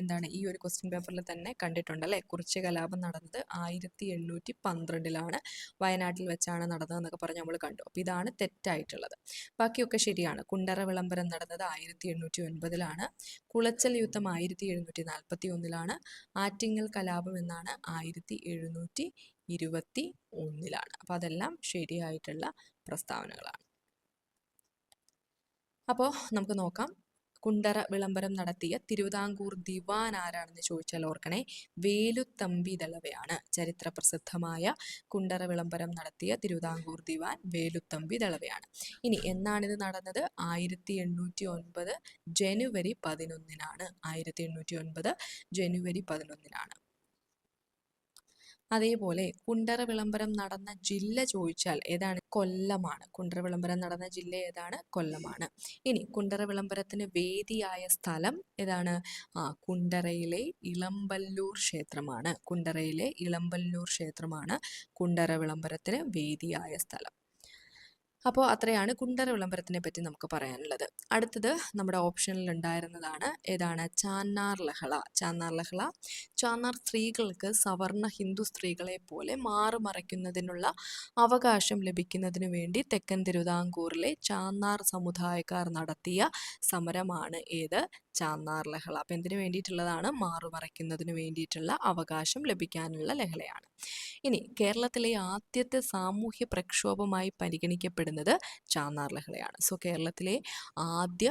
എന്താണ് ഈ ഒരു ക്വസ്റ്റ്യൻ പേപ്പറിൽ തന്നെ കണ്ടിട്ടുണ്ട് അല്ലേ? കുറിച്യ കലാപം നടന്നത് ആയിരത്തി എണ്ണൂറ്റി പന്ത്രണ്ടിലാണ് വയനാട്ടിൽ വെച്ചാണ് നടന്നതെന്നൊക്കെ പറഞ്ഞ് നമ്മൾ കണ്ടു. അപ്പോൾ ഇതാണ് തെറ്റായിട്ടുള്ളത്. ബാക്കിയൊക്കെ ശരിയാണ്. കുണ്ടറ വിളംബരം നടന്നത് ആയിരത്തി എണ്ണൂറ്റി ഒൻപതിലാണ് കുളച്ചൽ യുദ്ധം ആയിരത്തി എഴുന്നൂറ്റി നാൽപ്പത്തി ഒന്നിലാണ് ആറ്റിങ്ങൽ കലാപം എന്നാണ് ആയിരത്തി എഴുന്നൂറ്റി ഇരുപത്തി ഒന്നിലാണ് അപ്പോൾ അതെല്ലാം ശരിയായിട്ടുള്ള പ്രസ്താവനകളാണ്. അപ്പോൾ നമുക്ക് നോക്കാം. കുണ്ടറ വിളംബരം നടത്തിയ തിരുവിതാംകൂർ ദിവാൻ ആരാണെന്ന് ചോദിച്ചാൽ ഓർക്കണേ. വേലുത്തമ്പി ദളവയാണ് ചരിത്ര പ്രസിദ്ധമായ കുണ്ടറ വിളംബരം നടത്തിയ തിരുവിതാംകൂർ ദിവാൻ വേലുത്തമ്പി ദളവയാണ് ഇനി എന്നാണിത് നടന്നത്? ആയിരത്തി എണ്ണൂറ്റി ഒൻപത് ജനുവരി പതിനൊന്നിനാണ്. ആയിരത്തി എണ്ണൂറ്റി ഒൻപത് ജനുവരി പതിനൊന്നിനാണ്. അതേപോലെ കുണ്ടറ വിളംബരം നടന്ന ജില്ല ചോദിച്ചാൽ ഏതാണ്? കൊല്ലമാണ്. കുണ്ടറ വിളംബരം നടന്ന ജില്ല ഏതാണ്? കൊല്ലമാണ്. ഇനി കുണ്ടറ വിളംബരത്തിന് വേദിയായ സ്ഥലം ഏതാണ്? ആ കുണ്ടറയിലെ ഇളമ്പല്ലൂർ ക്ഷേത്രമാണ്. കുണ്ടറയിലെ ഇളമ്പല്ലൂർ ക്ഷേത്രമാണ് കുണ്ടറ വിളംബരത്തിന് വേദിയായ സ്ഥലം. അപ്പോൾ അത്രയാണ് കുണ്ടറ വിളംബരത്തിനെ പറ്റി നമുക്ക് പറയാനുള്ളത്. അടുത്തത് നമ്മുടെ ഓപ്ഷനിൽ ഉണ്ടായിരുന്നതാണ് ഏതാണ്? ചാന്നാർ ലഹള. ചാന്നാർ ലഹള ചാന്നാർ സ്ത്രീകൾക്ക് സവർണ ഹിന്ദു സ്ത്രീകളെ പോലെ മാറുമറയ്ക്കുന്നതിനുള്ള അവകാശം ലഭിക്കുന്നതിന് വേണ്ടി തെക്കൻ തിരുവിതാംകൂറിലെ ചാന്നാർ സമുദായക്കാർ നടത്തിയ സമരമാണ് ഏത്? ചാന്നാർ ലഹള. അപ്പം എന്തിനു വേണ്ടിയിട്ടുള്ളതാണ്? മാറുമറയ്ക്കുന്നതിന് വേണ്ടിയിട്ടുള്ള അവകാശം ലഭിക്കാനുള്ള ലഹളയാണ്. ഇനി കേരളത്തിലെ ആദ്യത്തെ സാമൂഹ്യ പ്രക്ഷോഭമായി പരിഗണിക്കപ്പെടുന്നത് ചാന്നാർ ലഹളയാണ് സോ കേരളത്തിലെ ആദ്യ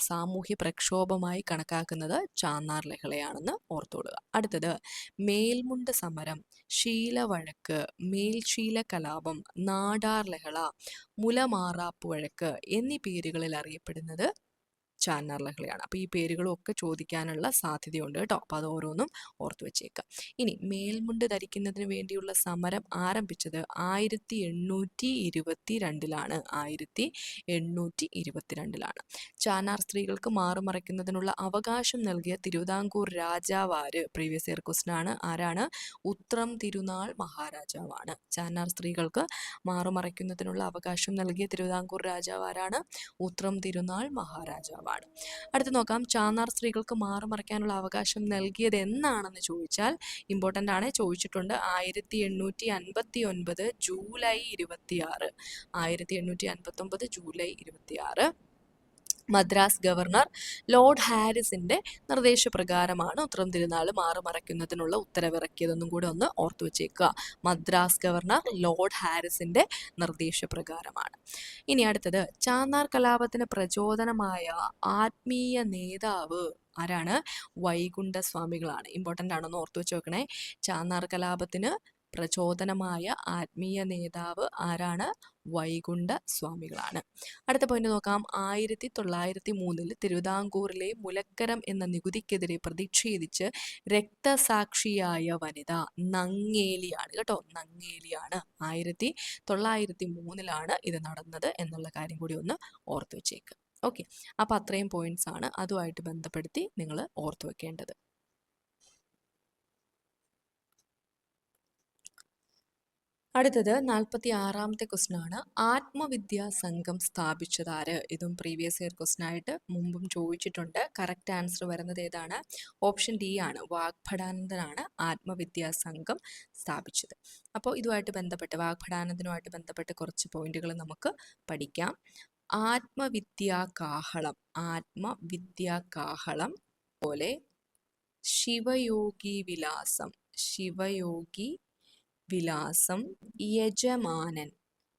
സാമൂഹ്യ പ്രക്ഷോഭമായി കണക്കാക്കുന്നത് ചാന്നാർ ലഹളയാണെന്ന് ഓർത്തോളുക. അടുത്തത് മേൽമുണ്ട് സമരം ശീലവഴക്ക് മേൽശീല കലാപം നാടാർ ലഹള മുലമാറാപ്പ് വഴക്ക് എന്നീ പേരുകളിൽ അറിയപ്പെടുന്നത് ചാന്നാർ ലഹളയാണ് അപ്പോൾ ഈ പേരുകളും ഒക്കെ ചോദിക്കാനുള്ള സാധ്യതയുണ്ട് കേട്ടോ. അപ്പോൾ അത് ഓരോന്നും ഓർത്തു വെച്ചേക്കുക ഇനി മേൽമുണ്ട് ധരിക്കുന്നതിന് വേണ്ടിയുള്ള സമരം ആരംഭിച്ചത് ആയിരത്തി എണ്ണൂറ്റി ഇരുപത്തി രണ്ടിലാണ് ആയിരത്തി എണ്ണൂറ്റി ഇരുപത്തിരണ്ടിലാണ് ചാനാർ സ്ത്രീകൾക്ക് മാറുമറയ്ക്കുന്നതിനുള്ള അവകാശം നൽകിയ തിരുവിതാംകൂർ രാജാവാര് പ്രീവിയസ് ഇയർ ക്വസ്റ്റൻ ആണ്. ആരാണ്? ഉത്രം തിരുനാൾ മഹാരാജാവാണ്. ചാനാർ സ്ത്രീകൾക്ക് മാറുമറയ്ക്കുന്നതിനുള്ള അവകാശം നൽകിയ തിരുവിതാംകൂർ രാജാവാരാണ്? ഉത്രം തിരുനാൾ മഹാരാജാവ് സംഭവമാണ് അടുത്ത് നോക്കാം. ചാന്നാർ സ്ത്രീകൾക്ക് മാറുമറയ്ക്കാനുള്ള അവകാശം നൽകിയത് എന്നാണെന്ന് ചോദിച്ചാൽ ഇമ്പോർട്ടന്റ് ആണ് ചോദിച്ചിട്ടുണ്ട്. ആയിരത്തി എണ്ണൂറ്റി അൻപത്തി ഒൻപത് ജൂലൈ ഇരുപത്തിയാറ്. ആയിരത്തി എണ്ണൂറ്റി അൻപത്തി ഒമ്പത് ജൂലൈ ഇരുപത്തിയാറ്. മദ്രാസ് ഗവർണർ ലോർഡ് ഹാരിസിന്റെ നിർദ്ദേശപ്രകാരമാണ് ഉത്തരം തിരുനാൾ മാറുമറയ്ക്കുന്നതിനുള്ള ഉത്തരവിറക്കിയതെന്നും കൂടെ ഒന്ന് ഓർത്തു വെച്ചേക്കുക. മദ്രാസ് ഗവർണർ ലോർഡ് ഹാരിസിന്റെ നിർദ്ദേശപ്രകാരമാണ്. ഇനി അടുത്തത് ചാന്നാർ കലാപത്തിന് പ്രചോദനമായ ആത്മീയ നേതാവ് ആരാണ്? വൈകുണ്ഠ സ്വാമികളാണ് ഇമ്പോർട്ടന്റ് ആണെന്ന് ഓർത്തു വെച്ച് നോക്കണേ ചാന്നാർ കലാപത്തിന് പ്രചോദനമായ ആത്മീയ നേതാവ് ആരാണ്? വൈകുണ്ഠ സ്വാമികളാണ്. അടുത്ത പോയിന്റ് നോക്കാം. ആയിരത്തി തൊള്ളായിരത്തി മൂന്നിൽ തിരുവിതാംകൂറിലെ മുലക്കരം എന്ന നികുതിക്കെതിരെ പ്രതിഷേധിച്ച് രക്തസാക്ഷിയായ വനിത നങ്ങേലിയാണ്. കേട്ടോ നങ്ങേലിയാണ്. ആയിരത്തി തൊള്ളായിരത്തി മൂന്നിലാണ് ഇത് നടന്നത് എന്നുള്ള കാര്യം കൂടി ഒന്ന് ഓർത്തു വെച്ചേക്ക്. ഓക്കെ അപ്പോൾ അത്രയും പോയിന്റ്സ് ആണ്. അതുമായിട്ട് ബന്ധപ്പെടുത്തി നിങ്ങൾ ഓർത്തു വെക്കേണ്ടത്. അടുത്തത് നാൽപ്പത്തി ആറാമത്തെ ക്വസ്റ്റൻ ആണ്. ആത്മവിദ്യാ സംഘം സ്ഥാപിച്ചതാര് ഇതും പ്രീവിയസ് ഇയർ ക്വസ്റ്റൻ ആയിട്ട് മുമ്പും ചോദിച്ചിട്ടുണ്ട്. കറക്റ്റ് ആൻസർ വരുന്നത് ഏതാണ്? ഓപ്ഷൻ ഡി ആണ്. വാഗ്ഭടാനന്ദനാണ് ആത്മവിദ്യാ സംഘം സ്ഥാപിച്ചത്. അപ്പോൾ ഇതുമായിട്ട് ബന്ധപ്പെട്ട് വാഗ്ഭടാനന്ദനുമായിട്ട് ബന്ധപ്പെട്ട് കുറച്ച് പോയിന്റുകൾ നമുക്ക് പഠിക്കാം. ആത്മവിദ്യാ കാഹളം ആത്മവിദ്യാ കാഹളം പോലെ ശിവയോഗി വിലാസം ശിവയോഗി വിലാസം യജമാനൻ.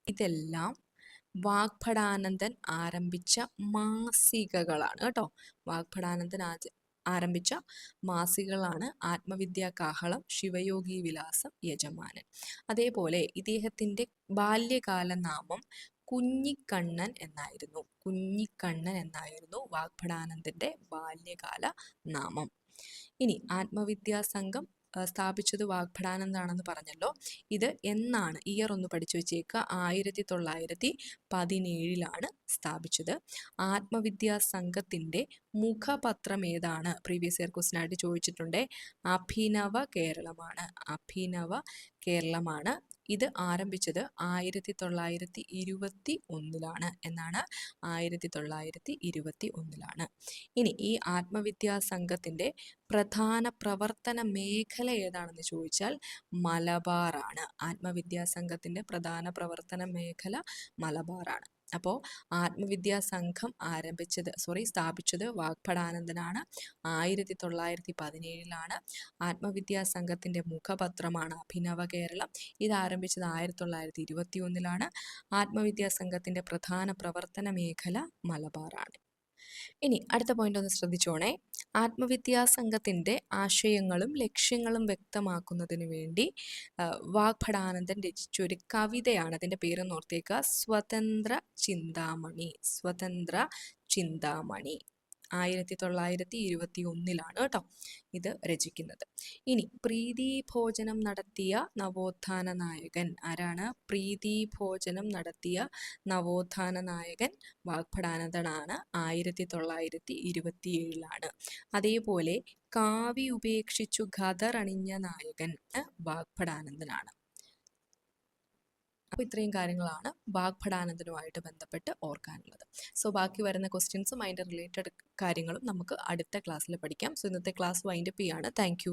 ഇതെല്ലാം വാഗ്ഭടാനന്ദൻ ആരംഭിച്ച മാസികകളാണ് കേട്ടോ. വാഗ്ഭടാനന്ദൻ ആരംഭിച്ച മാസികകളാണ് ആത്മവിദ്യാ കാഹളം ശിവയോഗി വിലാസം യജമാനൻ. അതേപോലെ ഇദ്ദേഹത്തിന്റെ ബാല്യകാല നാമം കുഞ്ഞിക്കണ്ണൻ എന്നായിരുന്നു. കുഞ്ഞിക്കണ്ണൻ എന്നായിരുന്നു വാഗ്ഭടാനന്ദന്റെ ബാല്യകാല നാമം ഇനി ആത്മവിദ്യാ സംഘം ആ, സ്ഥാപിച്ചത് വാഗ്ഭടാനന്ദാണെന്ന് പറഞ്ഞല്ലോ. ഇത് എന്നാണ് ഇയർ ഒന്ന് പഠിച്ചു വെച്ചേക്കുക ആയിരത്തി തൊള്ളായിരത്തി പതിനേഴിലാണ് സ്ഥാപിച്ചത്. ആത്മവിദ്യാ സംഘത്തിന്റെ മുഖപത്രം ഏതാണ്? പ്രീവിയസ് ഇയർ ക്വസ്റ്റൻ ആയിട്ട് ചോദിച്ചിട്ടുണ്ട്. അഭിനവ കേരളമാണ്. അഭിനവ കേരളമാണ്. ഇത് ആരംഭിച്ചത് ആയിരത്തി തൊള്ളായിരത്തി ഇരുപത്തി ഒന്നിലാണ് എന്നാണ് ആയിരത്തി തൊള്ളായിരത്തി ഇരുപത്തി ഒന്നിലാണ് ഇനി ഈ ആത്മവിദ്യാ സംഘത്തിന്റെ പ്രധാന പ്രവർത്തന മേഖല ഏതാണെന്ന് ചോദിച്ചാൽ മലബാറാണ്. ആത്മവിദ്യാ സംഘത്തിന്റെ പ്രധാന പ്രവർത്തന മേഖല മലബാറാണ്. അപ്പോൾ ആത്മവിദ്യാ സംഘം ആരംഭിച്ചത് സോറി സ്ഥാപിച്ചത് വാഗ്ഭടാനന്ദനാണ് ആയിരത്തി തൊള്ളായിരത്തി പതിനേഴിലാണ് ആത്മവിദ്യാ സംഘത്തിന്റെ മുഖപത്രമാണ് അഭിനവ കേരളം. ഇത് ആരംഭിച്ചത് ആയിരത്തി തൊള്ളായിരത്തി ഇരുപത്തി ഒന്നിലാണ് ആത്മവിദ്യാ സംഘത്തിന്റെ പ്രധാന പ്രവർത്തന മേഖല മലബാറാണ്. ഇനി അടുത്ത പോയിന്റ് ഒന്ന് ശ്രദ്ധിച്ചോണേ. ആത്മവിദ്യാ സംഘത്തിന്റെ ആശയങ്ങളും ലക്ഷ്യങ്ങളും വ്യക്തമാക്കുന്നതിന് വേണ്ടി വാഗ്ഭടാനന്ദൻ രചിച്ച ഒരു കവിതയാണ് അതിന്റെ പേര് ഓർത്തേക്കുക. സ്വതന്ത്ര ചിന്താമണി സ്വതന്ത്ര ചിന്താമണി. ആയിരത്തി തൊള്ളായിരത്തി ഇരുപത്തി ഒന്നിലാണ് കേട്ടോ ഇത് രചിക്കുന്നത്. ഇനി പ്രീതി ഭോജനം നടത്തിയ നവോത്ഥാന നായകൻ ആരാണ്? പ്രീതി ഭോജനം നടത്തിയ നവോത്ഥാന നായകൻ വാഗ്ഭടാനന്ദനാണ് ആയിരത്തി തൊള്ളായിരത്തി ഇരുപത്തിയേഴിലാണ് അതേപോലെ കാവി ഉപേക്ഷിച്ചു ഖദർ അണിഞ്ഞ നായകൻ വാഗ്ഭടാനന്ദനാണ് അപ്പോൾ ഇത്രയും കാര്യങ്ങളാണ് വാഗ്ഭടാനന്ദനുമായിട്ട് ബന്ധപ്പെട്ട് ഓർക്കാനുള്ളത്. സോ ബാക്കി വരുന്ന ക്വസ്റ്റ്യൻസും അതിന്റെ റിലേറ്റഡ് കാര്യങ്ങളും നമുക്ക് അടുത്ത ക്ലാസ്സിൽ പഠിക്കാം. സോ ഇന്നത്തെ ക്ലാസ് വൈൻഡപ്പ് ചെയ്യാണ്. താങ്ക്